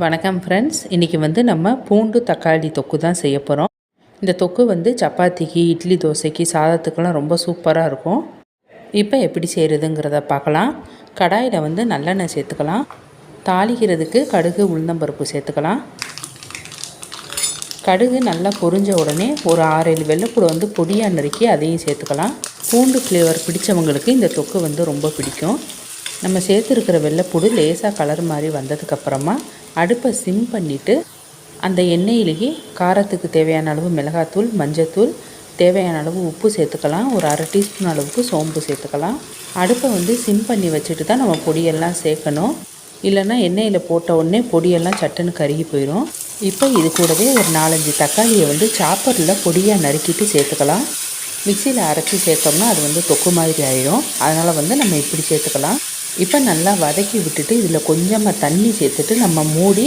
வணக்கம் ஃப்ரெண்ட்ஸ் இன்றைக்கி வந்து நம்ம பூண்டு தக்காளி தொக்கு தான் செய்ய போகிறோம் இந்த தொக்கு வந்து சப்பாத்திக்கு இட்லி தோசைக்கு சாதத்துக்கெல்லாம் ரொம்ப சூப்பராக இருக்கும். இப்போ எப்படி செய்கிறதுங்கிறத பார்க்கலாம். கடாயில் வந்து நல்லெண்ணெய் சேர்த்துக்கலாம். தாளிக்கிறதுக்கு கடுகு உளுந்தம்பருப்பு சேர்த்துக்கலாம். கடுகு நல்லா பொரிஞ்ச உடனே ஒரு ஆறேழு வெள்ளைப்பூடு வந்து பொடியாக நறுக்கி அதையும் சேர்த்துக்கலாம். பூண்டு ஃப்ளேவர் பிடிச்சவங்களுக்கு இந்த தொக்கு வந்து ரொம்ப பிடிக்கும். நம்ம சேர்த்துருக்கிற வெள்ளைப்பூடு லேசாக கலர் மாதிரி வந்ததுக்கப்புறமா அடுப்பை சிம் பண்ணிவிட்டு அந்த எண்ணெயிலேயே காரத்துக்கு தேவையான அளவு மிளகாத்தூள் மஞ்சத்தூள் தேவையான அளவு உப்பு சேர்த்துக்கலாம். ஒரு அரை டீஸ்பூன் அளவுக்கு சோம்பு சேர்த்துக்கலாம். அடுப்பை வந்து சிம் பண்ணி வச்சுட்டு தான் நம்ம பொடியெல்லாம் சேர்க்கணும். இல்லைன்னா எண்ணெயில் போட்ட உடனே பொடியெல்லாம் சட்டுன்னு கருகி போயிடும் இப்போ இது கூடவே ஒரு நாலஞ்சு தக்காளியை வந்து சாப்பரில் பொடியாக நறுக்கிட்டு சேர்த்துக்கலாம். மிக்சியில் அரைச்சி சேர்த்தோம்னா அது வந்து தொக்கு மாதிரி ஆயிடும் அதனால் வந்து நம்ம இப்படி சேர்த்துக்கலாம். இப்போ நல்லா வதக்கி விட்டுட்டு இதில் கொஞ்சமாக தண்ணி சேர்த்துட்டு நம்ம மூடி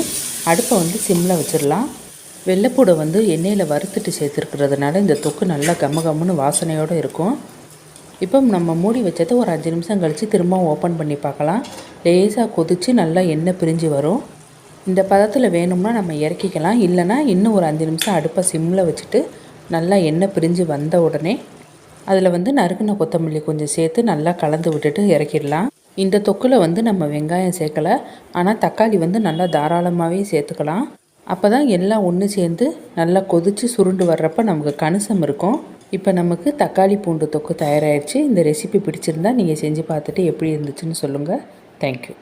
அடுப்பை வந்து சிம்மில் வச்சிடலாம். வெள்ளைப்பூடை வந்து எண்ணெயில் வறுத்துட்டு சேர்த்துருக்கிறதுனால இந்த தொக்கு நல்லா கம்ம கம்முன்னு வாசனையோடு இருக்கும். இப்போ நம்ம மூடி வச்சதை ஒரு அஞ்சு நிமிஷம் கழித்து திரும்ப ஓப்பன் பண்ணி பார்க்கலாம். லேசாக கொதித்து நல்லா எண்ணெய் பிரிஞ்சு வரும். இந்த பதத்தில் வேணும்னா நம்ம இறக்கிக்கலாம். இல்லைனா இன்னும் ஒரு அஞ்சு நிமிஷம் அடுப்பை சிம்மில் வச்சுட்டு நல்லா எண்ணெய் பிரிஞ்சு வந்த உடனே அதில் வந்து நறுக்குன கொத்தமல்லி கொஞ்சம் சேர்த்து நல்லா கலந்து விட்டுட்டு இறக்கிடலாம். இந்த தொக்கில் வந்து நம்ம வெங்காயம் சேர்க்கலை. ஆனால் தக்காளி வந்து நல்லா தாராளமாகவே சேர்த்துக்கலாம். அப்போ தான் எல்லாம் ஒன்று சேர்ந்து நல்லா கொதித்து சுருண்டு வர்றப்ப நமக்கு கணிசம் இருக்கும். இப்போ நமக்கு தக்காளி பூண்டு தொக்கு தயாராகிடுச்சு இந்த ரெசிபி பிடிச்சிருந்தா நீங்கள் செஞ்சு பார்த்துட்டு எப்படி இருந்துச்சுன்னு சொல்லுங்கள் தேங்க்யூ